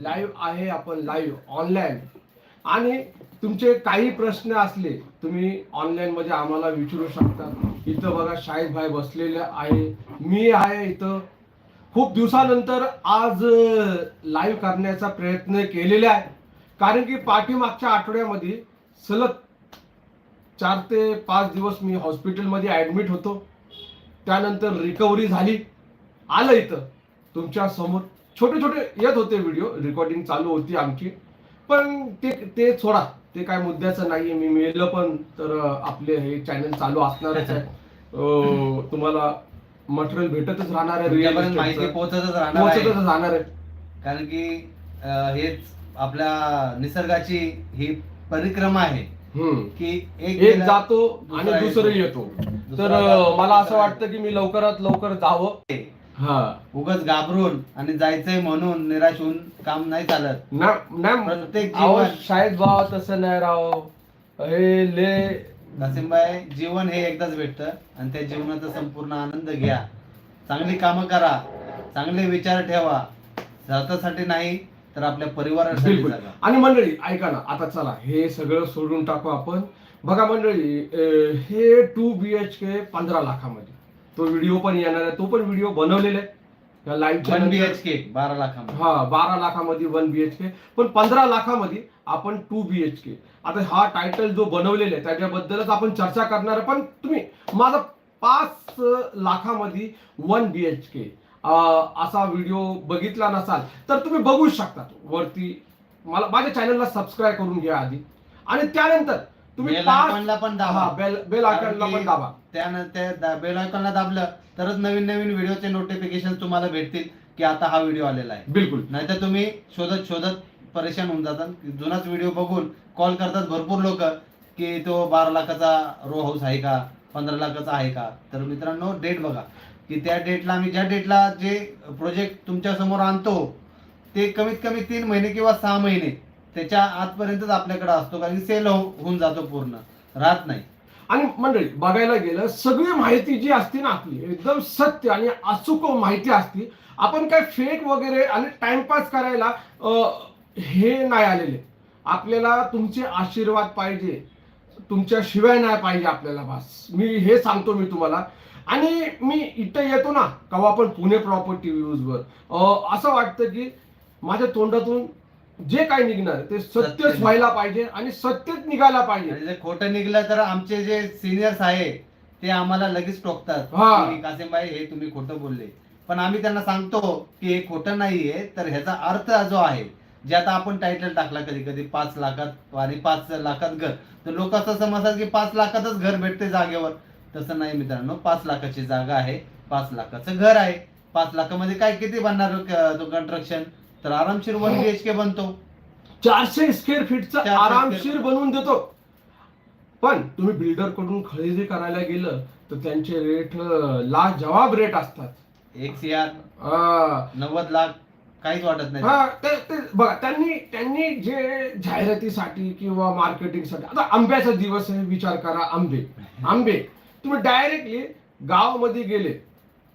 Live आहे आपण live online आणि तुमचे काही प्रश्न असले तुम्ही ऑनलाईनमध्ये आम्हाला विचारू शकता. इथं बघा शाहिद भाई बसलेले आहे. मी आहे इथं. खूप दिवसानंतर आज लाईव्ह करण्याचा प्रयत्न केलेला आहे. कारण की पाठीमागच्या आठवड्यामध्ये सलग चार ते पाच दिवस मी हॉस्पिटलमध्ये ॲडमिट होतो. त्यानंतर रिकव्हरी झाली. आलं इथं तुमच्यासमोर. छोटे छोटे येत होते व्हिडिओ रेकॉर्डिंग चालू होती आमची. पण ते ते सोडा. ते काय मुद्द्याचं नाहीये. मी मेलं पण तर आपले हे चॅनल चालू असणारच आहे. तुम्हाला मटेरियल भेटतच राहणार आहे. माहिती. पोहोचतच राहणार आहे. पोहोचतच राहणार आहे. कारण की हेच आपल्या निसर्गाची ही परिक्रमा आहे. की एक जातो आणि दुसरं येतो. तर मला असं वाटतं की मी लवकरात लवकर जावं. हा. उगाच घाबरून आणि जायचंय म्हणून निराश होऊन काम नाही चालत. ना- प्रत्येक अहो, जीवन शाळेत भाव तसं नाही राव. हे ले कासिमबाई जीवन हे एकदाच भेटतं आणि त्या जीवनाचा संपूर्ण आनंद घ्या. चांगली कामं करा. चांगले विचार ठेवा. स्वतःसाठी नाही तर आपल्या परिवारासाठी बिलकुल. जगा. आणि मंडळी ऐका ना आता चला हे सगळं सोडून टाकू आपण. बघा मंडळी अं, हे टू बी एच के पंधरा लाखामध्ये. तो व्हिडिओ पण येणार आहे. तो पण व्हिडिओ बनवलेला आहे. लाईव्ह बी एच के बारा लाखामध्ये. हा बारा लाखामध्ये वन बी एच के पण पंधरा लाखामध्ये आपण टू बी एच के आता हा टायटल जो बनवलेला आहे त्याच्याबद्दलच आपण चर्चा करणार आहे. पण तुम्ही माझा पाच लाखामध्ये वन बी एच के असा व्हिडिओ बघितला नसाल तर तुम्ही बघू शकता वरती मला माझ्या चॅनलला सबस्क्राईब करून घ्या आधी. आणि त्यानंतर तुम्ही बेल पाच आयकॉनला पण दाबा. हा, बेल बेल आयकॉनला पण दाबा. त्यानंतर बेल आयकॉनला दाबलं तरच नवीन नवीन व्हिडिओचे नोटिफिकेशन तुम्हाला भेटतील की आता हा व्हिडिओ आलेला आहे. बिलकुल. नाहीतर तुम्ही शोधत शोधत परेशान होऊन जातात. जुनाच व्हिडिओ बघून कॉल करतात भरपूर लोक की तो बारा लाखाचा रो हाऊस आहे का? पंधरा लाखाचा आहे का? तर मित्रांनो डेट बघा. की त्या डेटला आम्ही ज्या डेटला जे प्रोजेक्ट तुमच्यासमोर आणतो ते कमीत कमी तीन महिने किंवा सहा महिने त्याच्या आतपर्यंतच आपल्याकडे असतो कारण की सेल हो- होऊन जातो पूर्ण. राहत नाही. आणि मंडळी बघायला गेलं सगळी माहिती जी असते ना आपली एकदम सत्य आणि अचूक माहिती असते आपण काय फेक वगैरे आणि टाइमपास करायला हे नाही आलेले. आपल्याला तुमचे आशीर्वाद पाहिजे. तुमच्या शिवाय नाही पाहिजे आपल्याला बस. मी हे सांगतो मी तुम्हाला. आणि मी इथं येतो ना कवा आपण पुणे प्रॉपर्टी व्ह्यूजवर असं वाटतं की माझ्या तोंडातून जे काही निघणार ते सत्यच सत्य. व्हायला पाहिजे आणि सत्यच निघायला पाहिजे. आणि जर खोटं निघलं तर आमचे जे सिनियर्स आहे ते आम्हाला लगेच टोकतात. हा. की कासिमबाई हे तुम्ही खोटं बोलले. पण आम्ही त्यांना सांगतो की हे खोटं नाहीये तर ह्याचा अर्थ जो आहे जे आता आपण टायटल टाकला कधी कधी पाच लाखात आणि पाच लाखात घर. तर लोक असं समजतात की पाच लाखातच घर भेटते जागेवर. तसं नाही मित्रांनो पाच लाखाची जागा आहे पाच लाखाचं घर आहे. पाच लाखामध्ये काय किती बनणार अं, तो तर आरामशीर वन बी एच के बनतो. चारशे स्क्वेअर फीटचं 400 आरामशीर square बनवून देतो. पण तुम्ही बिल्डरकडून खरेदी करायला गेलं तर त्यांचे रेट ला जवाब रेट असतात. एक सीआर नव्वद लाख काहीच वाटत नाही. हा, ते ते बघा त्यांनी त्यांनी जे जाहिरातीसाठी किंवा मार्केटिंगसाठी आता आंब्याचा दिवस आहे विचार करा आंबे. आंबे तुम्ही डायरेक्टली गावामध्ये गेले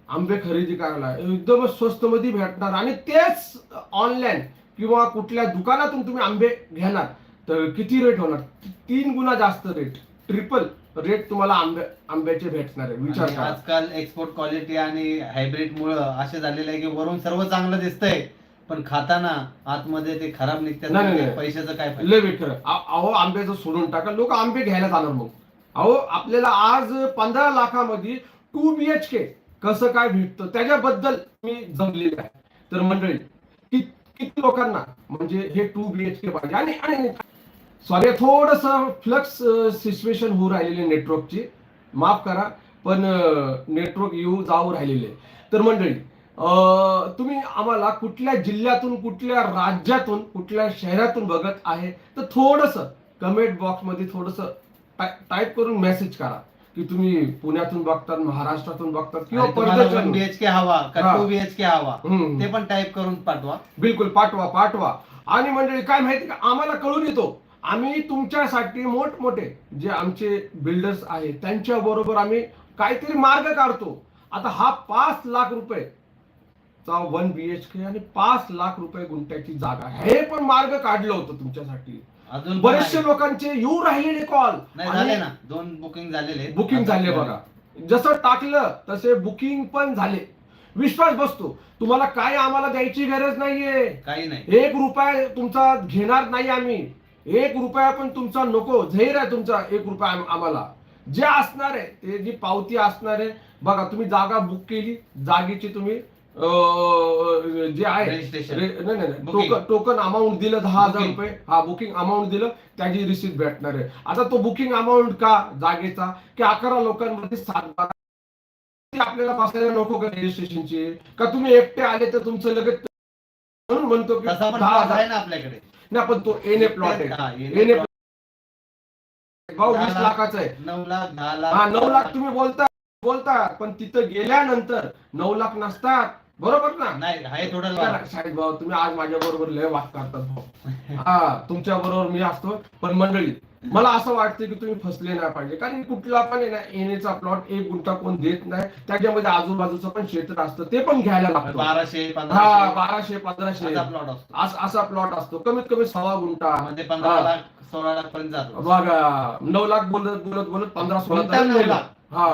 आंबे खरेदी करायला. एकदमच स्वस्त मध्ये भेटणार आणि तेच ऑनलाईन किंवा कुठल्या दुकानातून तुम्ही आंबे घेणार. तर किती रेट होणार? तीन गुणा जास्त रेट ट्रिपल रेट तुम्हाला आंबे आंब्याचे भेटणार आहे. विचार करा. आजकाल एक्सपोर्ट क्वालिटी आणि हायब्रिड मुळे असे झालेले आहे की वरून सर्व चांगलं दिसतंय. पण खाताना आतमध्ये ते खराब निघतात. नाही, नाही, ते नाही. पैशाचं काय फायदा? लय वेट खरं अहो आंब्याचं सोडून टाका. लोक आंबे घ्यायला जाणार मग. अहो आपल्याला आज पंधरा लाखामध्ये टू बी एच के कसं काय भेटतं त्याच्याबद्दल मी जमलेलं आहे. तर मंडळी कि- किती लोकांना म्हणजे हे टू बी एच के पाहिजे? आणि आणि सॉरी थोडस फ्लक्स सिच्युएशन होऊ राहिलेली नेटवर्कची माफ करा पण नेटवर्क येऊ जाऊ राहिलेले. तर मंडळी तुम्ही आम्हाला कुठल्या जिल्ह्यातून कुठल्या राज्यातून कुठल्या शहरातून बघत आहे तर थोडस कमेंट बॉक्समध्ये थोडस टाईप करून मेसेज करा. की तुम्ही पुण्यातून बघतात महाराष्ट्रातून बघतात किंवा परदेशातून बीएचके हवा का हा. टू बीएचके हवा हम्म. ते पण टाईप करून पाठवा. बिलकुल पाठवा पाठवा. आणि मंडळी काय माहिती का? आम्हाला कळून येतो. आम्ही तुमच्यासाठी मोठमोठे जे आमचे बिल्डर्स आहेत त्यांच्या बरोबर आम्ही काहीतरी मार्ग काढतो. आता हा पाच लाख रुपये चा वन बीएचके आणि पाच लाख रुपये गुंठ्याची जागा हे पण मार्ग काढलं होतं तुमच्यासाठी. अजून बरेचसे. लोकांचे येऊ राहिलेले कॉल नाही झाले ना. दोन बुकिंग झालेले बुकिंग झाले बघा. जसं टाकलं तसे बुकिंग पण झाले. विश्वास बसतो. तुम्हाला काय आम्हाला द्यायची गरज नाहीये. काही नाही. एक रुपया तुमचा घेणार नाही आम्ही. एक रुपया पण तुमचा नको. झैर आहे तुमचा एक रुपया आम- आम्हाला. जे असणार आहे ते जी पावती असणार आहे बघा तुम्ही जागा बुक केली जागेची तुम्ही जे आहे. टोकन अमाऊंट दिलं दहा हजार. रुपये. हा बुकिंग अमाऊंट दिलं त्याची रिसिप्ट भेटणार आहे. आता तो बुकिंग अमाऊंट का जागेचा? की अकरा लोकांमध्ये सात बारा आपल्याला बसायला नको का रजिस्ट्रेशनची का तुम्ही एकटे आले तर तुमचं लगेच म्हणून म्हणतो की दहा हजार आहे ना आपल्याकडे. नाही पण तो एन ए प्लॉट हा, आहे एन ए. भाऊ वीस लाख. लाखाचा आहे. नऊ लाख दहा हा लाख नऊ लाख तुम्ही बोलता बोलता पण तिथं गेल्यानंतर नऊ लाख नसतात. बरोबर ना? नाही आहे थोडं भाऊ तुम्ही आज माझ्या बरोबर लय वाद करतात भाऊ. हा तुमच्या बरोबर मी असतो पण मंडळी मला असं वाटतं की तुम्ही फसले नाही पाहिजे. कारण कुठला पण आहे ना येण्याचा प्लॉट एक गुंठा कोण देत नाही. त्याच्यामध्ये आजूबाजूचं पण क्षेत्र असतं ते पण घ्यायला लागतं. बाराशे हा बाराशे पंधराशे. प्लॉट असतो. अस- असा प्लॉट असतो. कमीत कमी सव्वा गुंठा. म्हणजे पंधरा. लाख सोळा लाख पर्यंत जातो. बघा नऊ लाख बोलत बोलत बोलत पंधरा सोळा. लाख. हा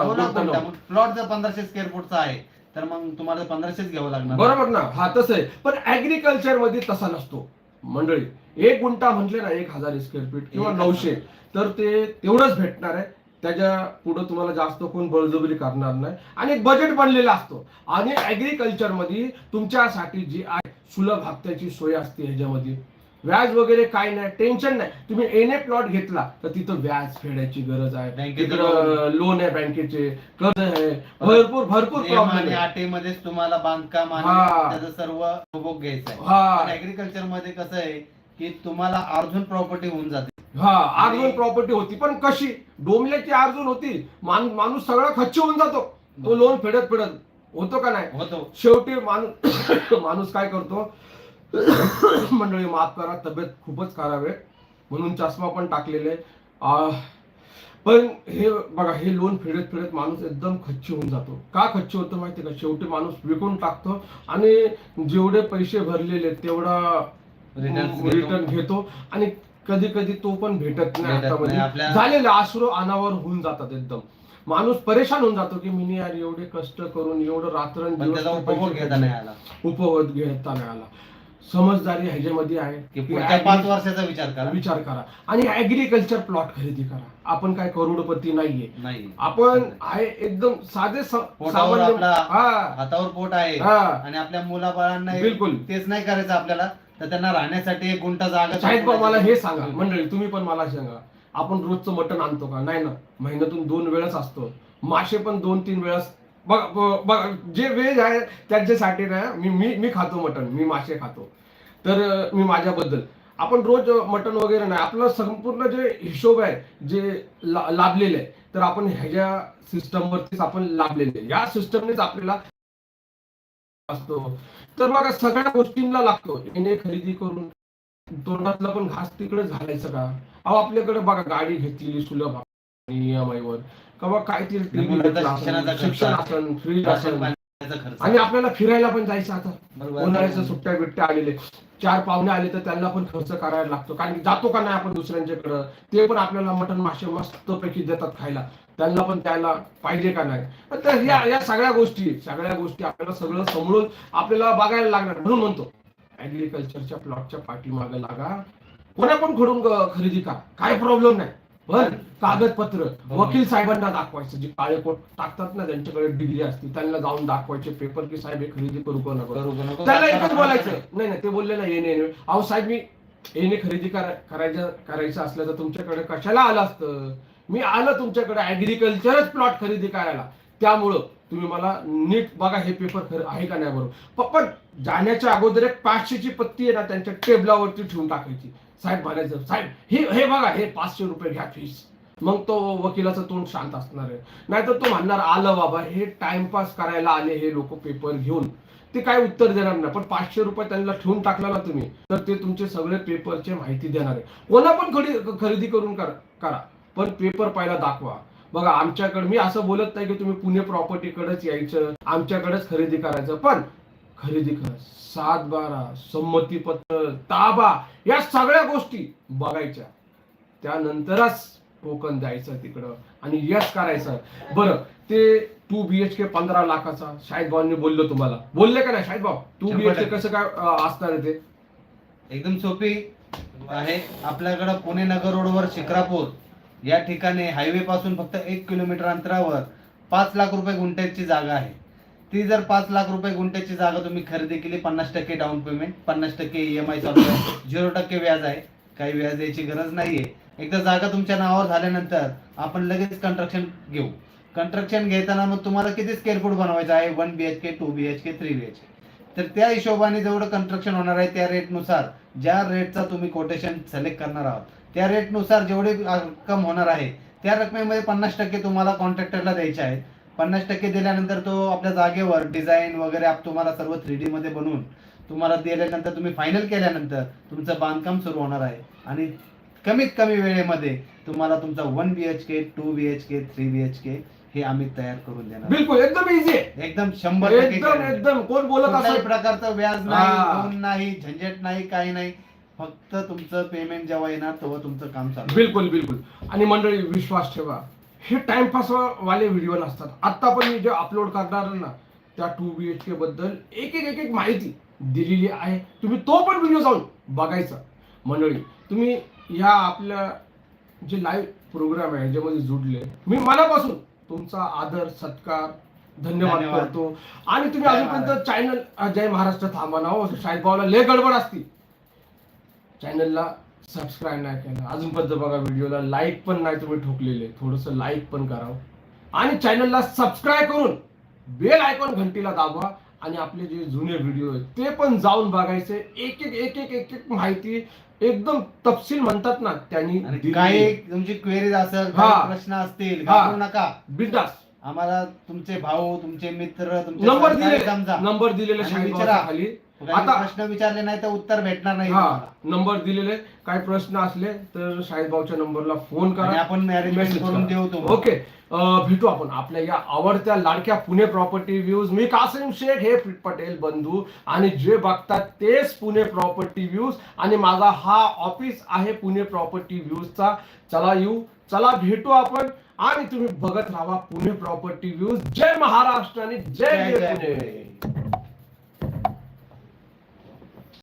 प्लॉट जर पंधराशे स्क्वेअर फूटचा आहे तर मग तुम्हाला पंधराशेच घ्यावं लागणार. बरोबर ना हा तसं आहे. पण ऍग्रिकल्चरमध्ये तसा नसतो. मंडळी एक गुंठा म्हटले ना एक हजार स्क्वेअर फीट किंवा नऊशे तर ते तेवढंच भेटणार आहे. त्याच्या पुढे तुम्हाला जास्त कोण बळजबरी करणार नाही. आणि बजेट बनलेला असतो. आणि ऍग्रिकल्चरमध्ये तुमच्यासाठी जी आहे सुलभ हप्त्याची सोय असते ह्याच्यामध्ये. व्याज वगैरे काय नाही टेन्शन नाही. तुम्ही एन ए प्लॉट घेतला तर तिथं व्याज फेडायची गरज आहे. बँकेचं तिकडं लोन आहे बँकेचे कर्ज आहे. भरपूर भरपूर आणि आहे. तुम्हाला बांधकाम आणि हा. त्याचं सर्व उपभोग घ्यायचा आहे. हा. ऍग्रिकल्चरमध्ये कसं आहे की तुम्हाला अर्जुन प्रॉपर्टी होऊन जाते. हा अर्जुन आणि- प्रॉपर्टी होती पण कशी? डोंबल्याची अर्जुन होती. मान- माणूस सगळा खच्च होऊन जातो. तो लोन फेडत फेडत. होतो का नाही? होतो. शेवटी माणूस माणूस काय करतो? मंडळी माफ करा तब्येत खूपच खराब आहे. म्हणून चष्मा पण टाकलेले पण हे बघा हे लोन फेडत फेडत माणूस एकदम खच्च होऊन जातो. का खच्च होतो माहिती का? शेवटी माणूस विकून टाकतो आणि जेवढे पैसे भरलेले तेवढा. रिटर्न घेतो. आणि कधी कधी तो पण भेटत नाही झालेले आश्रू अनावर होऊन जातात एकदम. माणूस परेशान होऊन जातो की मी यार एवढे कष्ट करून एवढं रात्र उपभोग घेता नाही आला. उपभोग घेता नाही आला. समजदारी ह्याच्यामध्ये आहे की पाच वर्षाचा विचार करा. विचार करा. आणि ऍग्रिकल्चर प्लॉट खरेदी करा. आपण काय करोडपती नाहीये. नाही. आपण आहे एकदम साधे हा. हातावर पोट आहे. हा. आणि आपल्या मुलाबाळांना बिलकुल. तेच नाही करायचं आपल्याला. तर त्यांना राहण्यासाठी एक गुंठा जागा भाऊ मला हे सांगा. मंडळी तुम्ही पण मला सांगा. आपण रोजचं मटण आणतो का? नाही ना. महिन्यातून दोन वेळच असतो. मासे पण दोन तीन वेळास बघ बघ जे व्हेज आहे त्यांच्यासाठी ना मी मी मी खातो मटण मी मासे खातो. तर मी माझ्याबद्दल. आपण रोज मटण वगैरे नाही आपलं संपूर्ण जे हिशोब आहे जे ला- लाभलेले आहे तर आपण ह्याच्या सिस्टमवरतीच आपण लाभलेले या सिस्टमनेच आपल्याला असतो. तर बघा सगळ्या गोष्टींना लागतो. येणे खरेदी करून तोंडातला पण घास तिकडे घालायचं का अहो आपल्याकडे बघा गाडी घेतलेली सुलभ EMI वर. किंवा शिक्षणाचा खर्च. शिक्षण असेल फ्रीज असेल आणि आपल्याला फिरायला पण जायचं आता. उन्हाळ्याच्या सुट्ट्या बिट्ट्या आलेले चार पाहुणे आले तर त्यांना पण खर्च करायला लागतो. कारण की जातो का नाही आपण दुसऱ्यांच्याकडं? ते पण आपल्याला मटण मासे मस्त पैकी देतात खायला. त्यांना पण त्याला पाहिजे का नाही? तर या या सगळ्या गोष्टी सगळ्या गोष्टी आपल्याला सगळं समळून आपल्याला बघायला लागणार. म्हणून म्हणतो ऍग्रिकल्चरच्या प्लॉटच्या पाठीमागे लागा. कोणा पण कडून ग- खरेदी करा? काय प्रॉब्लेम नाही. पण कागदपत्र. वकील साहेबांना दाखवायचं. जे काळे कोट टाकतात ना त्यांच्याकडे डिग्री असते. त्यांना जाऊन दाखवायचे पेपर की साहेब हे खरेदी करू का नको? त्याला एकच बोलायचं. नाही नाही ते बोलले ना येणे येणे अहो साहेब मी येणे खरेदी करा- करायचं करायचं असलं तर तुमच्याकडे कशाला आलं असतं? मी आलं तुमच्याकडे ऍग्रिकल्चरच प्लॉट खरेदी करायला. त्यामुळं तुम्ही मला नीट बघा हे पेपर खरं आहे का नाही बरोबर. पण जाण्याच्या अगोदर एक पाचशेची पत्ती आहे ना त्यांच्या टेबलावरती ठेवून टाकायची. साहेब म्हणायचं साहेब हे हे बघा हे पाचशे रुपये घ्या फीस मग तो वकिलाचं तोंड शांत असणार आहे. नाहीतर तो म्हणणार आलं बाबा हे टाइमपास करायला आले हे लोक पेपर घेऊन. ते काय उत्तर देणार नाही पण पाचशे रुपये त्यांना ठेवून टाकला ना तुम्ही तर ते तुमचे सगळे पेपरचे माहिती देणार आहे. कोणा पण खरेदी खरेदी करून करा करा पण पेपर पहिला दाखवा. बघा आमच्याकडे मी असं बोलत नाही की तुम्ही पुणे प्रॉपर्टीकडेच यायचं आमच्याकडेच खरेदी करायचं पण खरेदी करा सात बारा संमतीपत्र ताबा या सगळ्या गोष्टी बघायच्या. त्यानंतरच टोकन द्यायचं तिकडं आणि यश करायचं. बरं ते टू बी एच के पंधरा लाखाचा शाहिद भाऊंनी बोललो तुम्हाला. बोलले का नाही शाहिद भाऊ? Two B H K. कसं काय असणार आहे ते? एकदम सोपी आहे. आपल्याकडं पुणे नगर रोडवर शिक्रापूर या ठिकाणी हायवे पासून फक्त एक किलोमीटर अंतरावर पाच लाख रुपये गुंठ्याची जागा आहे. ती जर पाच लाख रुपये गुंठ्याची जागा तुम्ही खरेदी केली पन्नास टक्के डाऊन पेमेंट पन्नास टक्के ई एम आय चालू आहे झिरो टक्के व्याज आहे काही व्याज द्यायची गरज नाहीये. एकदा जागा तुमच्या नावावर झाल्यानंतर आपण लगेच कंस्ट्रक्शन घेऊ. कंस्ट्रक्शन घेताना मग तुम्हाला किती स्क्वेअर फूट बनवायचं आहे? One B H K two B H K three B H K तर त्या हिशोबाने जेवढं कंस्ट्रक्शन होणार आहे त्या रेटनुसार ज्या रेटचा तुम्ही कोटेशन सिलेक्ट करणार आहात त्या रेटनुसार जेवढी रक्कम होणार आहे त्या रकमेमध्ये पन्नास टक्के तुम्हाला कॉन्ट्रॅक्टरला द्यायचे आहेत. पन्नास टक्के दिल्यानंतर तो आपल्या जागेवर डिझाईन वगैरे आप- तुम्हाला सर्व थ्री डी मध्ये बनवून तुम्हाला दिल्यानंतर तुम्ही फायनल केल्यानंतर तुमचं बांधकाम सुरू होणार आहे. आणि कमीत कमी वेळेमध्ये तुम्हाला तुमचा one B H K two B H K three B H K हे आम्ही तयार करून देणार. बिलकुल एकदम इझी एकदम शंभर एकदम कोण बोलत असेल प्रकारचं व्याज. नाही लोन नाही झंझट नाही काही नाही. फक्त तुमचं पेमेंट जेव्हा येणार तेव्हा तुमचं काम चालू बिलकुल बिलकुल. आणि मंडळी विश्वास ठेवा. हे टाइमपास वाले व्हिडिओ नसतात. आता पण मी जे अपलोड करणार ना त्या टू बी एच के बद्दल एक एक एक एक माहिती दिलेली आहे. तुम्ही तो पण व्हिडिओ जाऊन बघायचा. मंडळी तुम्ही ह्या आपल्या जे लाईव्ह प्रोग्राम आहे ज्यामध्ये जुडले मी मनापासून तुमचा आदर सत्कार धन्यवाद. करतो. आणि तुम्ही अजूनपर्यंत चॅनल जय महाराष्ट्र थांबा ना हो. शाहिद भाऊला लय गडबड असती. चॅनलला सबस्क्राईब नाही केलं. अजूनपर्यंत बघा व्हिडिओला लाईक पण नाही तुम्ही ठोकलेले. थोडंसं लाईक पण करावं आणि चॅनलला सबस्क्राईब करून बेल आयकॉन घंटीला दाबवा आणि आपले जे जुने व्हिडिओ आहेत ते पण जाऊन बघायचे. एक एक एक एक एक एक माहिती एकदम तपशील म्हणतात ना त्यांनी काही तुमची क्वेरीज असेल प्रश्न असतील. घाबरू नका. बिंदास. आम्हाला तुमचे भाऊ तुमचे मित्र तुमचे नंबर दिले समजा. नंबर दिलेले खाली. आता- प्रश्न विचारले नाही तर उत्तर भेटणार नाही हा तुम्हाला. नंबर दिलेले काही प्रश्न असले तर शाहिद भाऊच्या नंबरला फोन आणि करा आपण अरेंजमेंट Message करून करा. देऊ तुम्हाला ओके अं, भेटू आपण आपल्या या आवडत्या लाडक्या पुणे प्रॉपर्टी व्ह्यूज मी कासिम शेख हे पटेल बंधू आणि जे बघतात तेच पुणे प्रॉपर्टी व्ह्यूज आणि माझा हा ऑफिस आहे पुणे प्रॉपर्टी व्ह्यूजचा चला येऊ चला भेटू आपण आणि तुम्ही बघत राहा पुणे प्रॉपर्टी व्ह्यूज जय महाराष्ट्र आणि जय जय जय जय पुणे पुणे.